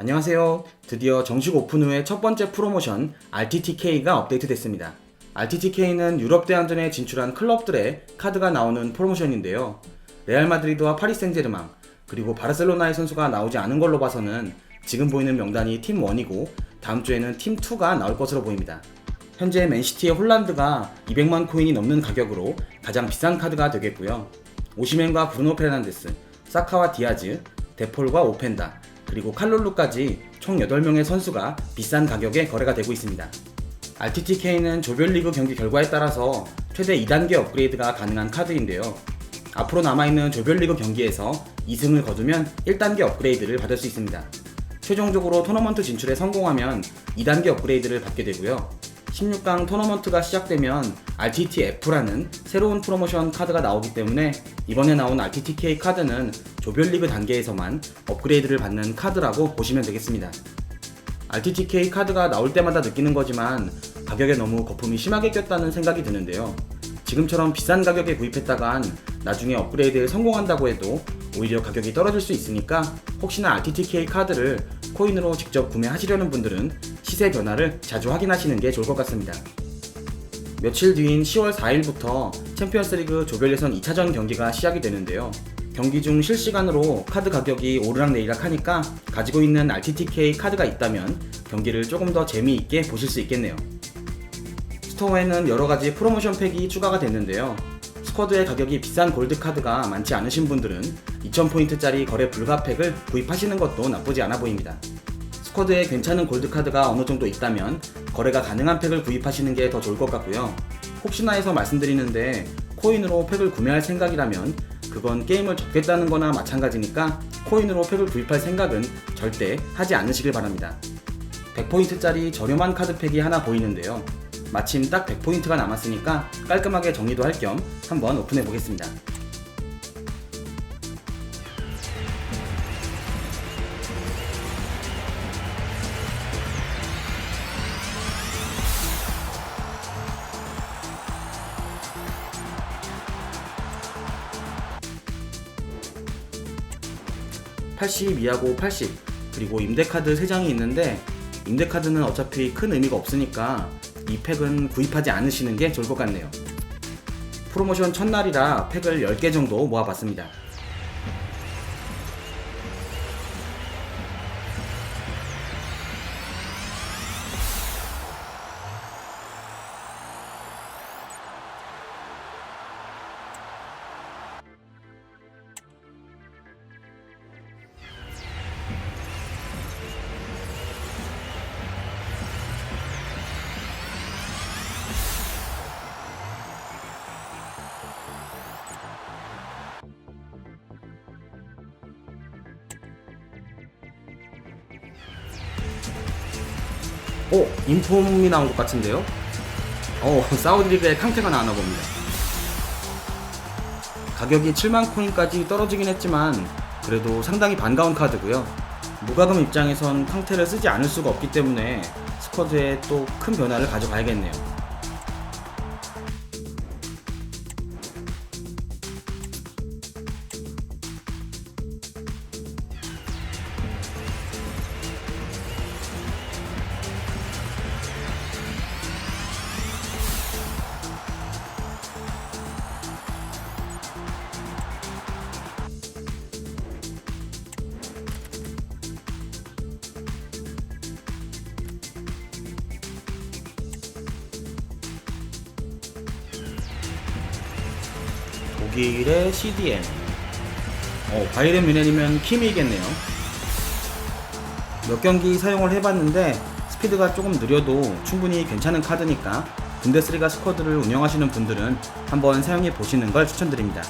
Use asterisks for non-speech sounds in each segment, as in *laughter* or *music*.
안녕하세요. 드디어 정식 오픈 후의 첫 번째 프로모션 RTTK가 업데이트됐습니다. RTTK는 유럽 대항전에 진출한 클럽들의 카드가 나오는 프로모션인데요. 레알 마드리드와 파리 생제르맹 그리고 바르셀로나의 선수가 나오지 않은 걸로 봐서는 지금 보이는 명단이 팀 1이고 다음 주에는 팀 2가 나올 것으로 보입니다. 현재 맨시티의 홀란드가 200만 코인이 넘는 가격으로 가장 비싼 카드가 되겠고요. 오시멘과 브루노 페르난데스, 사카와 디아즈, 데폴과 오펜다, 그리고 칼룰루까지 총 8명의 선수가 비싼 가격에 거래가 되고 있습니다. RTTK는 조별리그 경기 결과에 따라서 최대 2단계 업그레이드가 가능한 카드인데요. 앞으로 남아있는 조별리그 경기에서 2승을 거두면 1단계 업그레이드를 받을 수 있습니다. 최종적으로 토너먼트 진출에 성공하면 2단계 업그레이드를 받게 되고요. 16강 토너먼트가 시작되면 RTTF라는 새로운 프로모션 카드가 나오기 때문에 이번에 나온 RTTK 카드는 조별리그 단계에서만 업그레이드를 받는 카드라고 보시면 되겠습니다. RTTK 카드가 나올 때마다 느끼는 거지만 가격에 너무 거품이 심하게 꼈다는 생각이 드는데요. 지금처럼 비싼 가격에 구입했다간 나중에 업그레이드에 성공한다고 해도 오히려 가격이 떨어질 수 있으니까 혹시나 RTTK 카드를 코인으로 직접 구매하시려는 분들은 시세 변화를 자주 확인하시는 게 좋을 것 같습니다. 며칠 뒤인 10월 4일부터 챔피언스리그 조별 예선 2차전 경기가 시작이 되는데요. 경기 중 실시간으로 카드 가격이 오르락내리락 하니까 가지고 있는 RTTK 카드가 있다면 경기를 조금 더 재미있게 보실 수 있겠네요. 스토어에는 여러 가지 프로모션 팩이 추가가 됐는데요. 스쿼드의 가격이 비싼 골드 카드가 많지 않으신 분들은 2000포인트짜리 거래 불가 팩을 구입하시는 것도 나쁘지 않아 보입니다. 스쿼드에 괜찮은 골드 카드가 어느 정도 있다면 거래가 가능한 팩을 구입하시는 게 더 좋을 것 같고요. 혹시나 해서 말씀드리는데 코인으로 팩을 구매할 생각이라면 그건 게임을 접겠다는 거나 마찬가지니까 코인으로 팩을 구입할 생각은 절대 하지 않으시길 바랍니다. 100포인트짜리 저렴한 카드팩이 하나 보이는데요. 마침 딱 100포인트가 남았으니까 깔끔하게 정리도 할 겸 한번 오픈해 보겠습니다. (82하고 80) 그리고 임대카드 3장이 있는데 임대카드는 어차피 큰 의미가 없으니까 이 팩은 구입하지 않으시는 게 좋을 것 같네요. 프로모션 첫날이라 팩을 10개 정도 모아봤습니다. 오, 인폼이 나온 것 같은데요? 어, *laughs* 사우디리그에 캉테가 나왔나 봅니다. 가격이 7만 코인까지 떨어지긴 했지만 그래도 상당히 반가운 카드고요. 무과금 입장에선 캉테를 쓰지 않을 수가 없기 때문에 스쿼드에 또 큰 변화를 가져가야겠네요. 독일의 CDM. 어, 바이에른 뮌헨이면 킴이겠네요. 몇 경기 사용을 해봤는데 스피드가 조금 느려도 충분히 괜찮은 카드니까 분데스리가 스쿼드를 운영하시는 분들은 한번 사용해 보시는 걸 추천드립니다.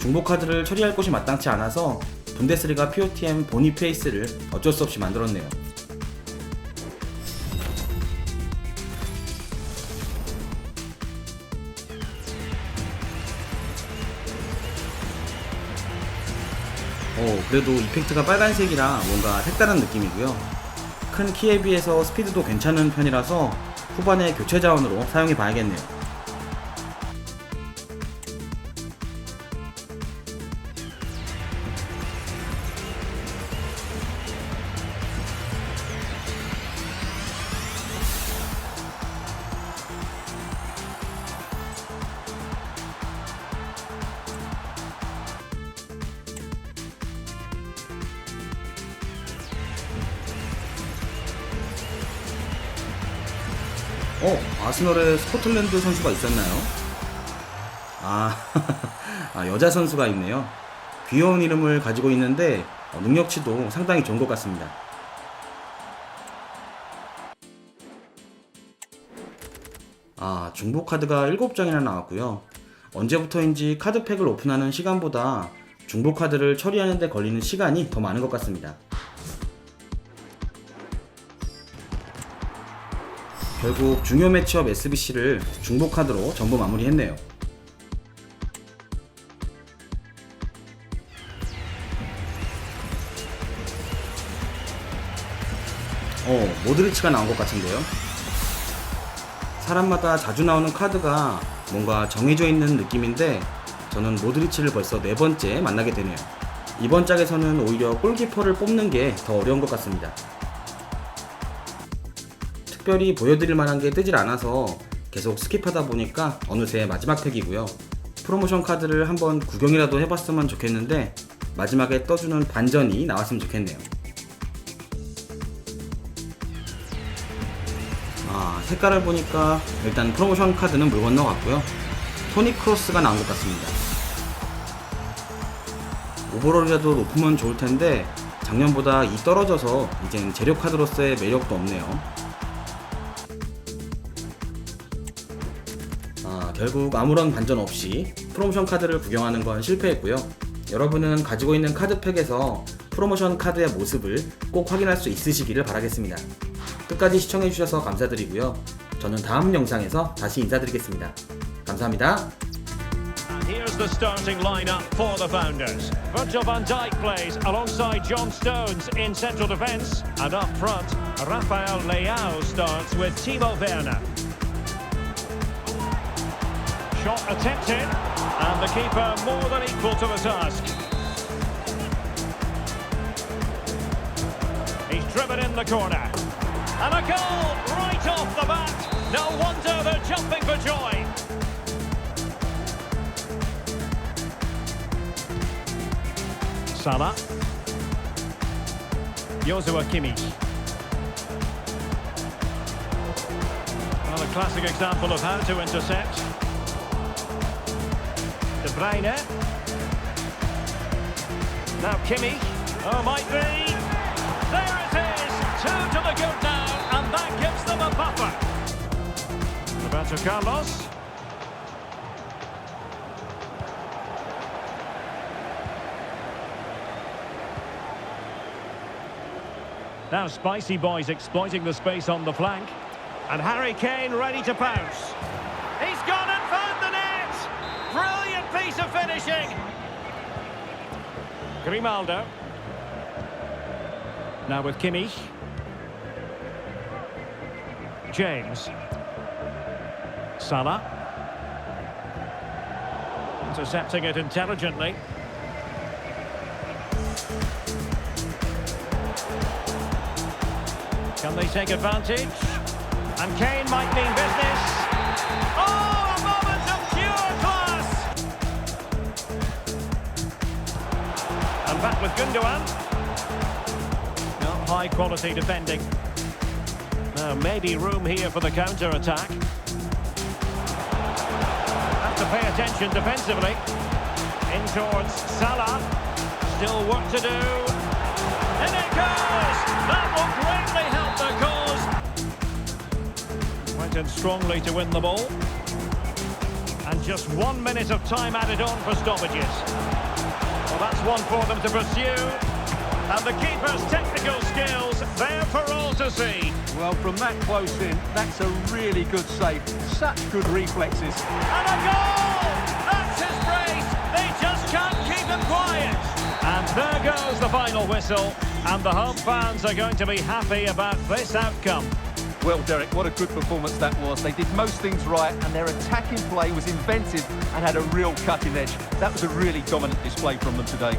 중복 카드를 처리할 곳이 마땅치 않아서 분데스리가 POTM 보니페이스를 어쩔 수 없이 만들었네요. 어, 그래도 이펙트가 빨간색이라 뭔가 색다른 느낌이고요. 큰 키에 비해서 스피드도 괜찮은 편이라서 후반에 교체 자원으로 사용해 봐야겠네요. 어, 아스널에 스코틀랜드 선수가 있었나요? 아, *laughs* 아, 여자 선수가 있네요. 귀여운 이름을 가지고 있는데 어, 능력치도 상당히 좋은 것 같습니다. 아, 중복 카드가 7장이나 나왔고요. 언제부터인지 카드팩을 오픈하는 시간보다 중복 카드를 처리하는 데 걸리는 시간이 더 많은 것 같습니다. 결국 중요 매치업 SBC를 중복 카드로 전부 마무리했네요. 어, 모드리치가 나온 것 같은데요. 사람마다 자주 나오는 카드가 뭔가 정해져 있는 느낌인데 저는 모드리치를 벌써 네 번째 만나게 되네요. 이번 짝에서는 오히려 골키퍼를 뽑는 게 더 어려운 것 같습니다. 특별히 보여드릴 만한 게 뜨질 않아서 계속 스킵하다 보니까 어느새 마지막 팩이고요. 프로모션 카드를 한번 구경이라도 해봤으면 좋겠는데 마지막에 떠주는 반전이 나왔으면 좋겠네요. 아, 색깔을 보니까 일단 프로모션 카드는 물 건너 갔고요. 토니 크로스가 나온 것 같습니다. 오버롤이라도 높으면 좋을 텐데 작년보다 이 떨어져서 이젠 재료 카드로서의 매력도 없네요. 결국 아무런 반전 없이 프로모션 카드를 구경하는 건 실패했고요. 여러분은 가지고 있는 카드팩에서 프로모션 카드의 모습을 꼭 확인할 수 있으시기를 바라겠습니다. 끝까지 시청해주셔서 감사드리고요. 저는 다음 영상에서 다시 인사드리겠습니다. 감사합니다. Here's the starting lineup for the Founders. Virgil van Dijk plays alongside John Stones in central defence. And up front, Rafael Leao starts with Timo Werner. Shot attempted, and the keeper more than equal to the task. He's driven in the corner. And a goal right off the bat. No wonder they're jumping for joy. Salah. Joshua Kimmich. Well, a classic example of how to intercept. Bruyne. Now Kimmich. Oh, might be. There it is. Two to the good now, and that gives them a buffer. Roberto Carlos. Now Spicy Boys exploiting the space on the flank. And Harry Kane ready to pounce. Finishing! Grimaldo. Now with Kimmich. James. Salah. Intercepting it intelligently. Can they take advantage? And Kane might mean business. Oh, back with Gundogan. No, high quality defending. Now, maybe room here for the counter attack. Have to pay attention defensively. In towards Salah. Still work to do. In it goes! That will greatly help the cause. Went in strongly to win the ball. And just one minute of time added on for stoppages. One for them to pursue. And the keeper's technical skills there for all to see. Well, from that close in, that's a really good save. Such good reflexes. And a goal! That's his brace! They just can't keep him quiet. And there goes the final whistle. And the home fans are going to be happy about this outcome. Well, Derek, what a good performance that was. They did most things right, and their attacking play was inventive and had a real cutting edge. That was a really dominant display from them today.